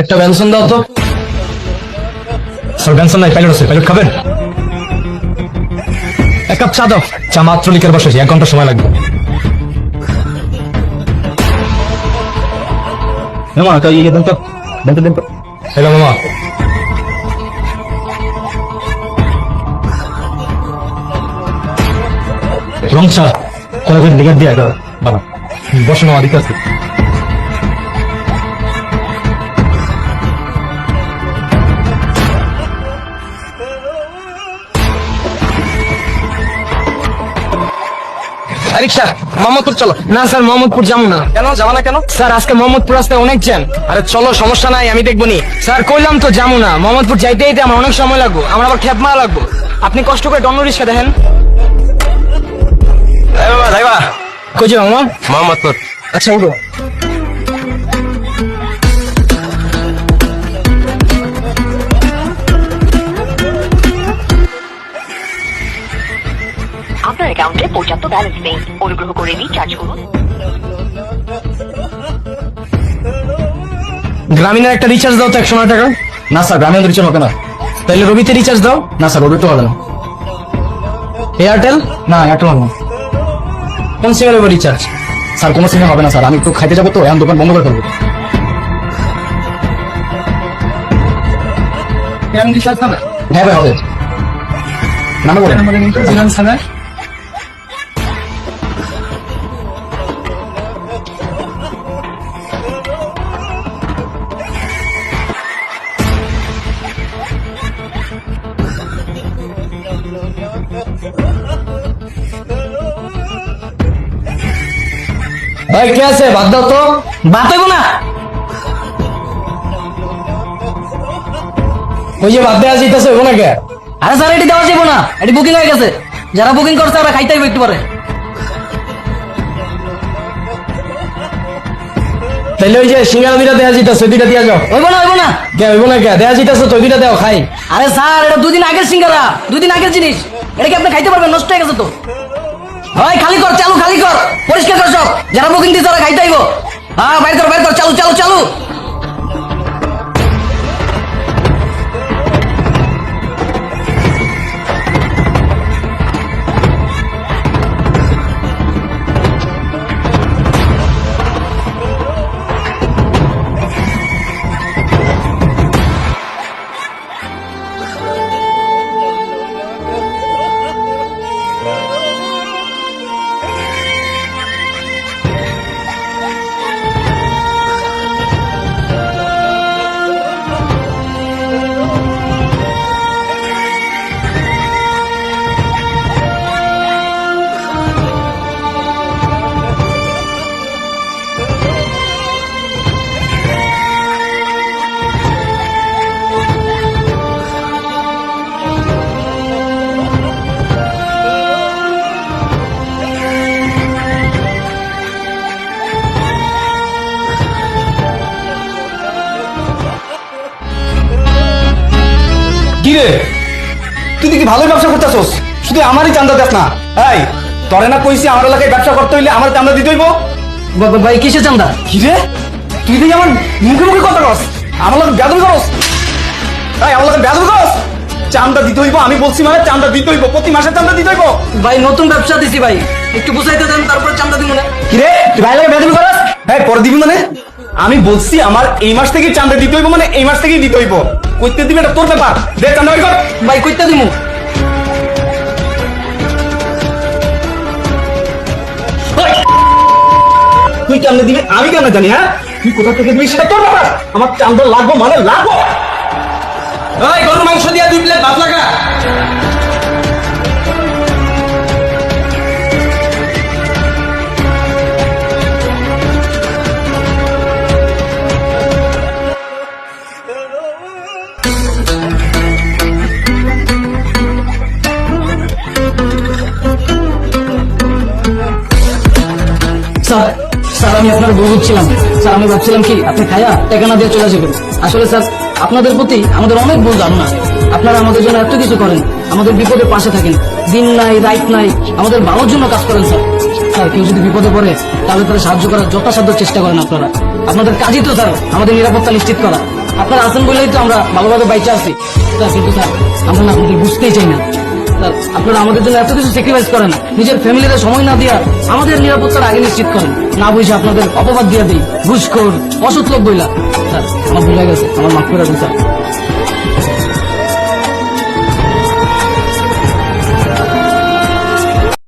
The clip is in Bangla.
একটা বেনসন দাও তো। স্যার বেনসন নাই পাইলট আছে পাইলট খাবেন? এক কাপ চা দাও চা মাত্র লিখার বসেছি এক ঘণ্টা সময় লাগবে। মামা তো ইয়ে দেন তো দেন তো দেন তো। হ্যালো মামা। রং চা। কয় করে দিয়ে বাবা। বসে মামা দিতে আছে রিক্সা মোহাম্মদপুর চলো। না স্যার মোহাম্মদপুর যাব না। কেন যাব না কেন? স্যার আজকে মোহাম্মদপুর রাস্তায় অনেক জ্যাম। আরে চলো সমস্যা নাই আমি দেখব নি। স্যার কইলাম তো যাব না। মোহাম্মদপুর যাইতে যাইতে আমার অনেক সময় লাগবো। আমার আবার খেপ মারা লাগবো। আপনি কষ্ট করে ডন্য রিক্সা দেখেন। কই যাব মামা? মোহাম্মদপুর। আচ্ছা উঠো। ব্যালেন্স নেই। অনুগ্রহ করে রিচার্জ করুন। গ্রামীণের একটা রিচার্জ দাও তো একশো নয় টাকা না স্যার গ্রামীণ রিচার্জ হবে না। তাহলে রবিতে রিচার্জ দাও। না স্যার রবি তো হবে না। এয়ারটেল না এয়ারটেল হবে না। কোন সিমের উপর রিচার্জ স্যার কোনো সিমে হবে না স্যার। আমি একটু খাইতে যাব তো এখন দোকান বন্ধ করে ফেলব। হ্যাঁ ভাই হবে। নাম্বার বলেন ভাই, কে আছে? বাদ দাও তো। বাদ না। ওই যে বাদ দেওয়া যেতেছে না কে আরে স্যার, এটি দেওয়া যাব না। এটি বুকিং হয়ে গেছে। যারা বুকিং করছে, ওরা খাইতে হইবে একটু পরে। তাহলে ওই যে সিঙ্গারা দুইটা দুইটা দিয়া যাও। হইব না না। কে, হইব না কে? দেওয়া যেতেছে, তো দেও, খাই। আরে স্যার, এটা দুদিন আগের সিঙ্গারা। দুদিন আগের জিনিস। এটা কি আপনি খাইতে পারবেন? নষ্ট হয়ে গেছে তো। হয়, খালি কর, চালু, খালি কর। পরিষ্কার কর সব। যারা বুকিং দিচ্ছে তারা খাইতে আইব। হ্যাঁ বাইরে কর বাইরে কর, চালু চালু চালু। রে তুই দেখি ভালোই ব্যবসা করতেছস। শুধু আমারই চান্দা দেখ না। এই তরে না কইছি আমার এলাকায় ব্যবসা করতে হইলে আমার চান্দা দিতে হইব। ভাই কিসে চান্দা? কি রে তুই দেখি আমার মুখে মুখে কথা কস। আমার লোক বেদম করস। এই আমার লোক বেদম করস। চান্দা দিতে হইব আমি বলছি মানে চান্দা দিতে হইব প্রতি মাসে চান্দা দিতে হইব। ভাই নতুন ব্যবসা দিছি ভাই। একটু বুঝাইতে দেন তারপরে চান্দা দিব না। কি রে তুই ভাই লাগে বেদম করস? পরে দিবি মানে? আমি বলছি আমার এই মাস থেকেই চান্দা দিতে হইব মানে এই মাস থেকেই দিতে হইব। কইতে দিবি এটা তোর ব্যাপার। দে চান্দা বের কর। ভাই কইতে দিমু। তুই কেমনে দিবি? আমি কেমনে জানি হ্যাঁ? তুই কোথা থেকে দিবি সেটা তোর ব্যাপার। আমার চান্দা লাগবো মানে লাগবো। ওই গরুর মাংস দিয়া দুই প্লেট ভাত লাগা। স্যার স্যার, আমি আপনার স্যার, আমি ভাবছিলাম কি, আপনি খায়া দিয়ে চলে আসলে স্যার, আপনাদের প্রতি আমাদের অনেক ভুল আপনারা আমাদের জন্য এত কিছু করেন, আমাদের বিপদে পাশে থাকেন। দিন নাই রাইট নাই, আমাদের ভালোর জন্য কাজ করেন, স্যার। স্যার, কেউ যদি বিপদে পড়ে, তাহলে তারা সাহায্য করার যথাসাধ্য চেষ্টা করেন আপনারা। আপনাদের কাজই তো, স্যার, আমাদের নিরাপত্তা নিশ্চিত করা। আপনারা আছেন বলেই তো আমরা ভালোভাবে বাইচে স্যার, কিন্তু স্যার, আমরা আপনাদের বুঝতেই চাই না। স্যার আপনারা আমাদের জন্য এত কিছু স্যাক্রিফাইস করেন নিজের ফ্যামিলিতে সময় না দিয়া আমাদের নিরাপত্তার আগে নিশ্চিত করেন। না বুঝে আপনাদের অপবাদ দিয়া দিই। ঘুষখোর অসৎ লোক বইলা। স্যার, আমার ভুলে গেছে। আমার মাফ করে স্যার।